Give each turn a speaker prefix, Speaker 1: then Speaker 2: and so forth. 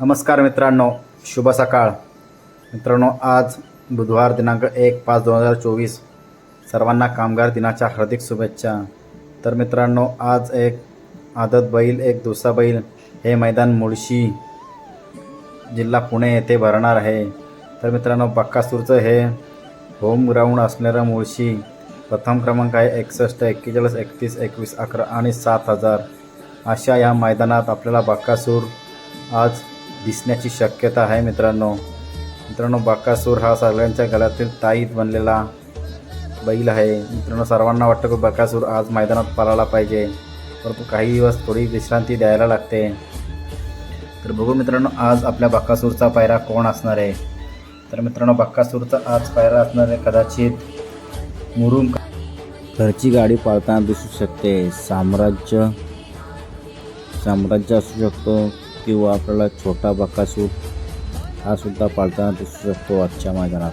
Speaker 1: नमस्कार मित्रांनो शुभ सकाळ. मित्रांनो आज बुधवार दिनांक एक पाच दोन हजार चोवीस. सर्वांना कामगार दिनाच्या हार्दिक शुभेच्छा. तर मित्रांनो आज एक आदत बैल एक दुसरा बैल हे मैदान मुळशी जिल्हा पुणे येथे भरणार आहे. तर मित्रांनो बक्कासूरचं हे होम ग्राउंड असणारं मुळशी प्रथम क्रमांक आहे एकसष्ट एक्केचाळीस एकतीस एकवीस अकरा आणि सात हजार. अशा या मैदानात आपल्याला बक्कासूर आज दिसण्याची शक्यता आहे मित्रांनो. मित्रांनो बक्कासूर हा सगळ्यांच्या गळ्यातील ताईत बनलेला बैल आहे. मित्रांनो सर्वांना वाटतं की बक्कासूर आज मैदानात पळाला पाहिजे. परंतु काही दिवस थोडी विश्रांती द्यायला लागते. तर बघू मित्रांनो आज आपल्या बक्कासूरचा पायरा कोण असणार आहे? तर मित्रांनो बक्कासूरचा आज पायरा असणार आहे कदाचित मुरुम. घरची गाडी पाळताना दिसू शकते. साम्राज्य साम्राज्य असू शकतो. किंवा आपल्याला छोटा बकासूर हा सुद्धा पाळताना दिसू शकतो आजच्या मैदानात.